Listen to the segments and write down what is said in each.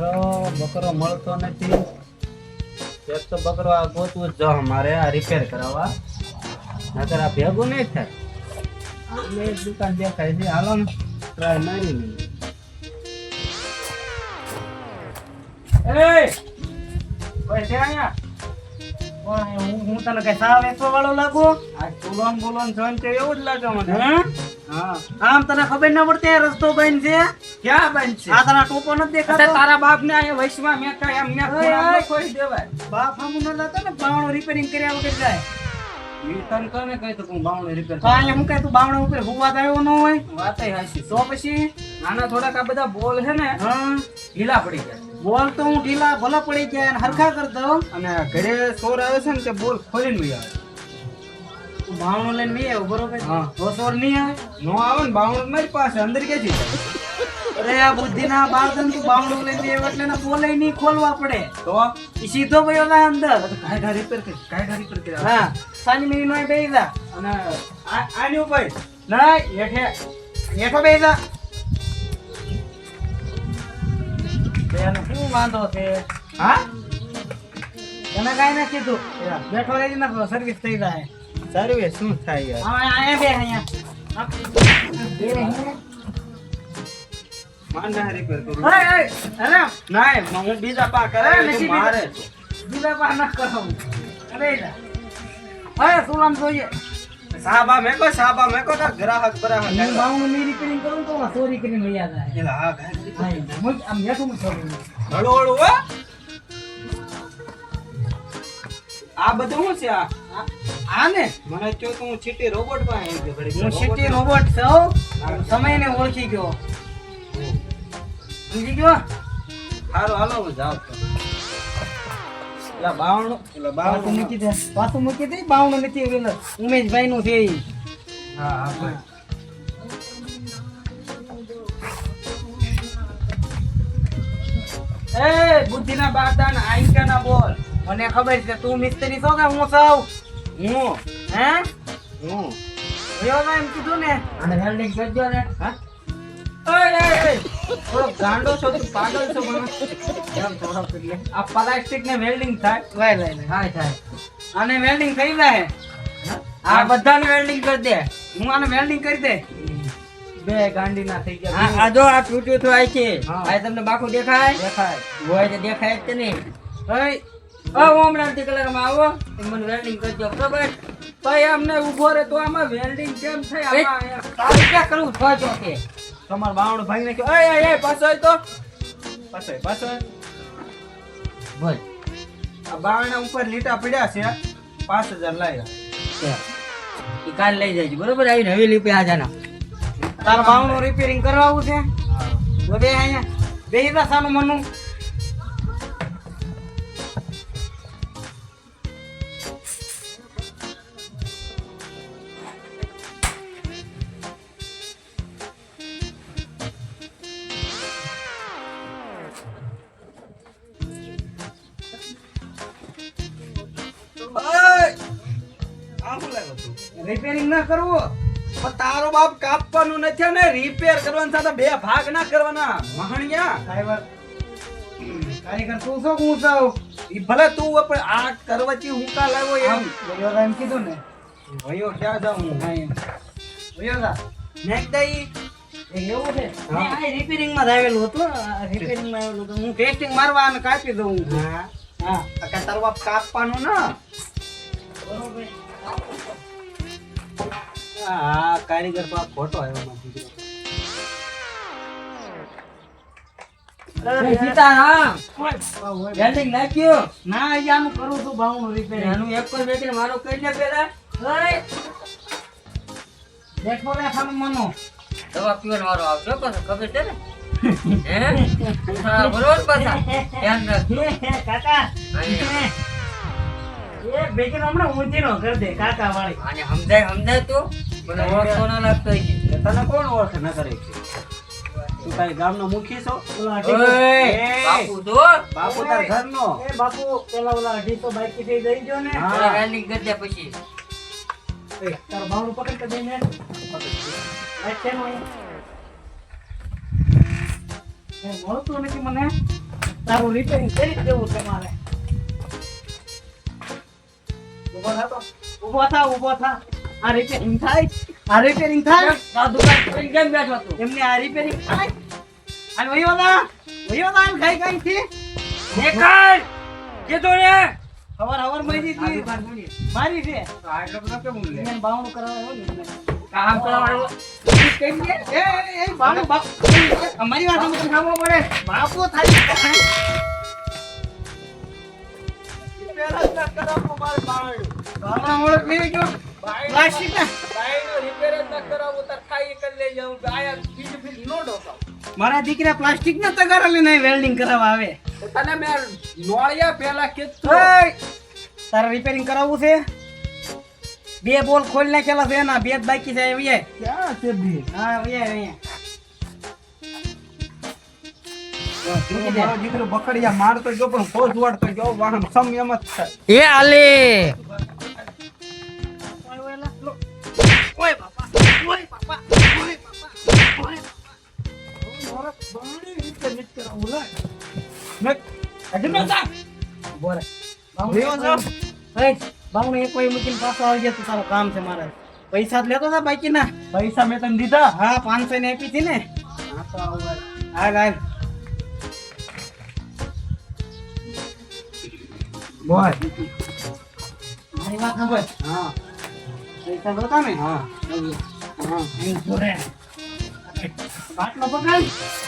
મારો બકરો મળતો નથી. એક તો બકરો આ ગોતવું જ મારે આ રિપેર કરાવવા. નકર આ ભેગું નહીં થાય. એક દુકાન દેખાય છે. હાલો ને ટ્રાય મારી લઈએ? હું તને કઈ સાવ વેચવા વાળો લાગુ? આ ચુલોન બોલોન જોઈને એવું જ લાગે મને. આમ તને ખબર ના પડતી રસ્તો બંધ છે? ક્યાં બંધ છે? આ તને ટોપો નથી દેખાતો? તારા બાપ ને અહીંયા વૈશ્વમાં મેં કઈ એમ ઓય. ખોઈ દેવાય. બાપ હમ ન લાતો ને બાવણો રિપેરિંગ કર્યા વગર જાય. તને કોને કહી તો હું બાવણો રિપેર હું કઈ તું બાવણો ઉપર હુવા આવ્યો ન હોય? વાતય હાચી તો પછી? નાના થોડાક આ બધા બોલ છે ને હા. ઢીલા પડી ગયા બોલ તો હું ઢીલા ભલા પડી ગયા અને હરખા કરતો અને ઘરે સોર આવે છે ને તે બોલ ખોલીને આવે. બાવણું લઈને નહીં આવ્યો બરોબર? હા. તો નહીં આવે? નો આવે ને બાવણું મારી પાસે અંદર કે છે? અરે આ બુદ્ધિના બાળકન તું બાવણું લઈને આવ્યો એટલે એને બોલે નહીં ખોલવા પડે. તો? એ સીધો ગયો ના અંદર. કાયદા રિપેર કરી કાયદા રિપેર કરી. હા સાની મિનિટ નો બેહી જા અને આની ઉપર. ના હેઠે. હેઠો બેહી જા બેનો શું વાંધો છે? હા? તને કાંઈ ના કીધું. બેઠો રહી નાખો સર્વિસ થઈ જાય. સર્વે શું થાય યાર? હવે બે અહીંયા. કરું. અરે, ના હું બીજા પા અરે, તું મારે બીજા પા ના કરાવું. અરે શું આમ જોઈએ? સાબા મેકો સાબા મેકો તાર ગ્રાહક ગ્રાહક હું બાવણું ની repairing કરું તો ચોરી કરીને લઈ આવ્યા. એલા હા ગાય. હા, આમ હેઠું મૂક છોકરીને. હળુ હળુ હો. આ બધું શું છે આ? આ- આ ને મને તો તું ચીટી રોબોટ પાસે આવી ગયો. હું સિટી રોબોટ છો. છું સમયને ઓળખી ગયો. સમજી ગયો? હારો હાલો હું જાઉં તો એલા બાવણું. પાછું બાવણું મૂકી દે. પાછું મૂકી દે. બાવણું નથી પેલો ઉમેશભાઈ નું છે હા હા ભાઈ. એ બુદ્ધિના બારદાન આઈકાના બોલ. મને ખબર છે તું મિસ્ત્રી છો કે હું સૌ હું? હે? હું? એમ કીધું ને અને વેલ્ડિંગ કરજો ને. હા? ગાંડો છો તું પાગલ છો મને કરી. આ પ્લાસ્ટિક ને વેલ્ડિંગ થાય? લઈ થાય આને વેલ્ડિંગ થઈ જાય? આ બધાને વેલ્ડિંગ કરી દે. હું આને વેલ્ડિંગ કરી દે? બે ગાંડી ના થઈ ગયા. આ જો આ તૂટ્યું થાય છે. આ તમને બાકુ દેખાય? દેખાય. હોય દેખાય જ નહીં? હઈ ઓ ઓમરામ આવો મને વેલ્ડિંગ કરજો બરાબર? ભાઈ અમને ઊભો રે તો આમાં વેલ્ડિંગ કેમ થાય? તારે ક્યાં કરવું? છો કે તમાર બાવણ ભાઈ પાછો તો. પાછો પાછો બોલ. આ બાવણા ઉપર લીટા પડ્યા છે પાંચ હજાર લાવ્યા ઈ કાલ લઈ જાય બરોબર? આવી નવી લીપી આજાના તારા બાવણું રિપેરિંગ કરાવવું છે? બે અહીંયા બે સાનું મનું રિપેરિંગ ના કરવું. પણ તારો બાપ કાપવાનું નથી ને રિપેર કરવાના સાથે બે ભાગ ના કરવાના. મહાણિયા. ડ્રાઈવર કારીગર તું શું હું છું? ઈ ભલે તું પણ આ કરવચી હું કા લાવ્યો એમ? બોલ્યો એમ કીધું ને? વયો ક્યાં જાઉં હું? હા એમ. બોલ્યો નેક દઈ એ એવું છે. આ રિપેરિંગમાં જ આવેલું હતું રિપેરિંગમાં આવેલું હતું. હું ટેસ્ટિંગ મારવા અને કાપી દઉં. હા. હા. તારો બાપ કાપવાનું ના? બરોબર. આ કારીગર આવ્યો મારો દીકરો. સીતારામ. વેલ્ડિંગ નાખ્યું? ના અહીંયાનું કરું છું એક મારો પેલા. દેખો રે મનો. દવા પીવાનો વારો આવશે પાછો ખબર છે ને? હે? હા બરોબર પાછા. ધ્યાન રાખ કાકા. અહીંયા. એ બેકીને હમણાં ઊંધીનો કર દે કાકા વાળી આને સમજાય સમજાય તો. મને ઓળખો ના લાગતો તને કોણ ઓળખે? ન કરે તું તારી ગામનો મુખી છો? ઓલા ઓય, બાપુ તો. બાપુ તાર ઘરનો. એ બાપુ પેલા ઓલા અઢીસો બાઈકથી દઈ દો ને. હા. વેલ્ડિંગ કરી દે પછી. એ, તારું પકડ કે લાઈટ છે ને એ મળતું નથી મને. તારું રિપેરિંગ કરી જ દેવું તમારે. ઊભો થા તો. ઊભો થા આ રિપેરિંગ થાય. આ રિપેરિંગ થાય? આ દુકાન ખોલીને કેમ બેઠો તું એમને આ રિપેરિંગ થાય? અને વયો ના વયો ના ખાઈ ખાઈ થી. કીધું ને? હતી મારી છે. આ એટલો બધો કેમ લે એને બાવણું કરાવવાનું હોય ને એટલે. કામ કરવાનું. કેમ કે એ એ, એ બાવણું પડે બાપો થાય બાવણા ઓળખ લેવી ગયો પ્લાસ્ટિક ના મારા દીકરા પ્લાસ્ટિક ના તગારા લઈને વેલ્ડિંગ કરાવવા આવે. તને મેં નોળિયા પેલા કીધું. તારે રિપેરિંગ કરાવવું છે? બે બોલ ખોલી નાખેલા છે એના બે જ બાકી છે એ ક્યાં છે બી? હા એવી અહીંયા મારો દીકરો બકડિયા મારતો ગયો પણ ફોજ વાળતો ગયો. વાહન સમ એમ જ થાય. એ આલે. ઓય બાપા ઓય બાપા ઓય બાપા રીતે ન બોરે લેવો એક કોઈ મુકીન પાછો આવી તો તારું કામ છે મારે. પૈસા જ લેતો હતા બાકી ના પૈસા મેં તને દીધા. હા પાંચસો ને આપી હતી ને. હા તો આવું હાલ હાલ. બોલ. મારી વાત સાંભળ હા પૈસા જોતા ને હા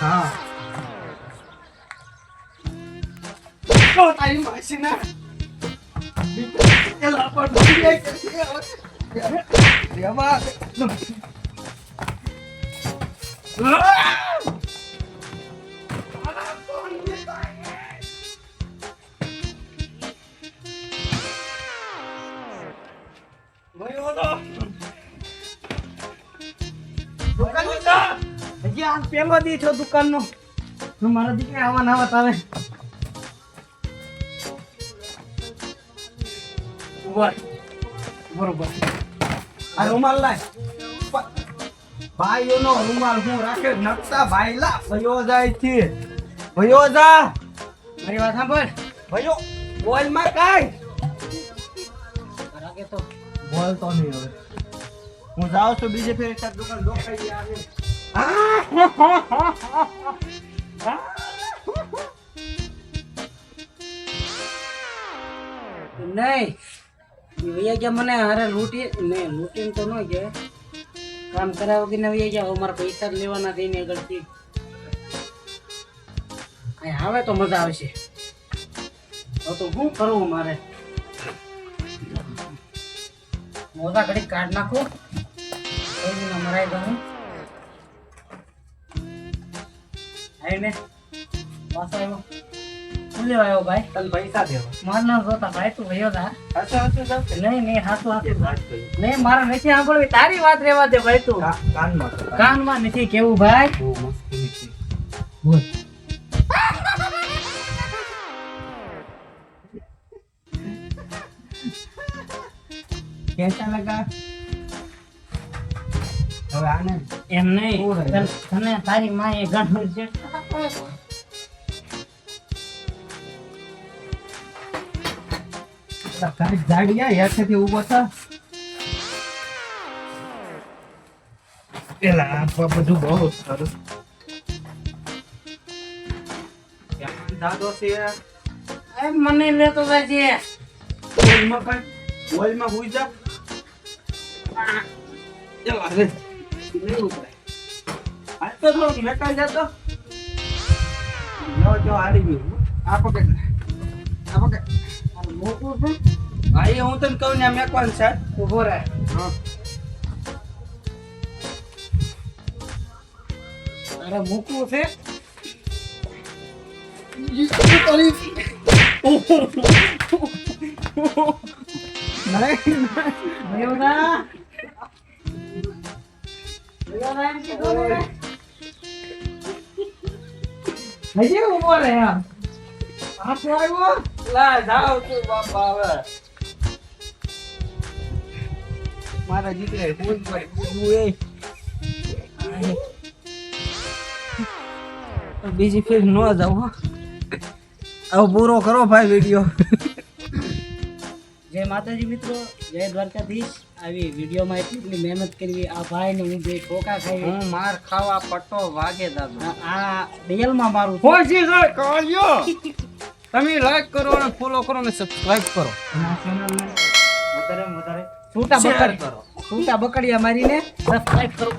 હા. આ પેલો દી છો દુકાનનો. મારા દીકરા આવા નાવા તાવે બોલ બરોબર. આ રૂમાલ લાય. ભાઈઓ નો રૂમાલ હું રાખે નકશા ભાઈ લા ભયો જાય છે ભયો જા. મારી વાત સાંભળ. ભયો. બોલમાં કાઈ? રાખે તો. બોલતો નહીં હવે. હું જાઉં છું બીજે ફેર એક દુકાન દોખાઈ આવે નહીં. વૈયા ગયા મને હારે લૂંટી નહીં, લૂંટીને તો ન ગયા. કામ કર્યા વગર ને વૈયા ગયા. મારા પૈસા લેવાના થઈને આગળથી. આવે તો મજા આવશે. તો શું કરવું મારે? મોજા ઘડી કાઢ નાખું. મરાઈ દઉં આવીને પાછો આવ્યો. શું લેવા આવ્યો ભાઈ? તને પૈસા દેવા. માર ના જોતા ભાઈ તું ભયો તા નહીં નહીં હાસુ હાસુ નહીં મારા નથી સાંભળવી. તારી વાત રહેવા દે ભાઈ તું. કાનમાં કાનમાં નથી કેવું ભાઈ? બોલ. કેસા લગા? હવે આને એમ નહીં. તને તારી માએ ગણું છે? તારી જાડિયા હેઠેથી ઊભો થા. બધું બહુ સારું દાદો છે મને લેતો જાય હુઈ જા. એલા રે નહીં ઉપડાય છું હા હું તને કહું ને મેકવાનું છે ઊભો રહે તારે મૂકવું છે નહીં ભયો હજી ઊભો રહે આમ હાથું આવ્યો લા જાવ તું બાપા હવે મારા દીકરે ફોન પર કીધું એ બીજી ફેર ન જાવ હવે પૂરો કરો ભાઈ વીડિયો. જય માતાજી મિત્રો, જય દ્વારકાધીશ. આવી વિડીયોમાં એટલી એટલી મહેનત કરવી આ ભાઈ ને હું બે ઠોકા ખાઈ હું માર ખાવા પટ્ટો વાગે દાદા. આ- રિયલમાં મારું હોજી ખુશી કાળિયો. તમે લાઈક કરો અને ફોલો કરો અને સબસ્ક્રાઇબ કરો. વધારે વધારે છૂટા Share કરો. છૂટા બકડિયા મારીને સબસ્ક્રાઇબ કરો.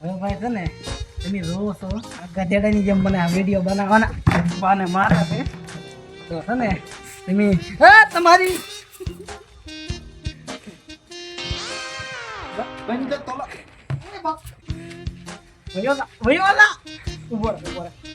હવે ભાઈ છે ને તમે જોવો છો આ ગધેડાની જેમ મને આ વીડિયો બનાવવાના. બાને મારા છે. તો છે ને તમે હા તમારી વયો જા, વયો જા. ઊભો રહો ઊભો રહે.